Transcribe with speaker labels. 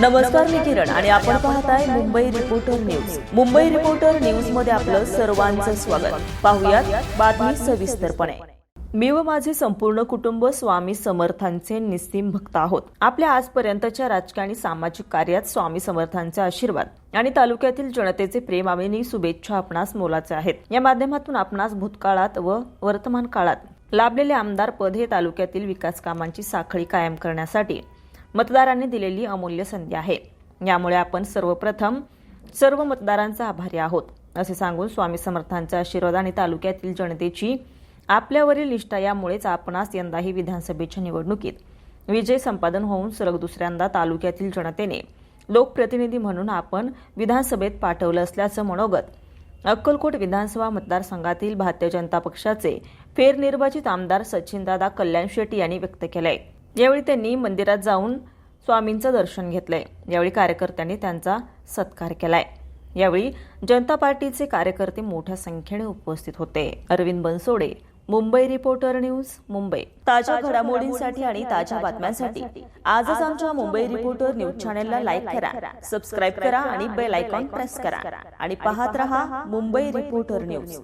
Speaker 1: नमस्कार मी किरण आणि आपण पाहताय Mumbai reporter news Mumbai reporter न्यूजमध्ये आपलं सर्वांचं स्वागत. पाहुयात बातमी सविस्तरपणे. मी व माझे संपूर्ण कुटुंब स्वामी समर्थांचे निस्तीम भक्त आहोत. आपल्या आजपर्यंतच्या राजकीय आणि सामाजिक कार्यात स्वामी समर्थांचे आशीर्वाद आणि तालुक्यातील जनतेचे प्रेम आणि शुभेच्छा आपणास मोलाचे आहेत. या माध्यमातून आपणास भूतकाळात व वर्तमान काळात लाभलेले आमदार पद हे तालुक्यातील विकास कामांची साखळी कायम करण्यासाठी मतदारांनी दिलेली अमूल्य संधी आहे. यामुळे आपण सर्वप्रथम सर्व मतदारांचा आभारी आहोत असे सांगून स्वामी समर्थांचा आशीर्वाद आणि तालुक्यातील जनतेची आपल्यावरील निष्ठा यामुळेच आपणास यंदाही विधानसभेच्या निवडणुकीत विजय संपादन होऊन सलग दुसऱ्यांदा तालुक्यातील जनतेने लोकप्रतिनिधी म्हणून आपण विधानसभेत पाठवलं असल्याचं मनोगत अक्कलकोट विधानसभा मतदारसंघातील भारतीय जनता पक्षाचे फेरनिर्वाचित आमदार सचिनदादा कल्याण शेट्टी यांनी व्यक्त केलं आहे यावेळी त्यांनी मंदिरात जाऊन स्वामींचं दर्शन घेतलंय. यावेळी कार्यकर्त्यांनी त्यांचा सत्कार केलाय. यावेळी जनता पार्टीचे कार्यकर्ते मोठ्या संख्येने उपस्थित होते. Arvind Bansode Mumbai reporter news Mumbai. ताज्या घडामोडींसाठी आणि ताज्या बातम्यांसाठी आजच आमच्या मुंबई रिपोर्टर न्यूज चॅनलला लाईक करा सबस्क्राईब करा आणि बेल आयकॉन प्रेस करा. आणि पाहत रहा मुंबई रिपोर्टर न्यूज.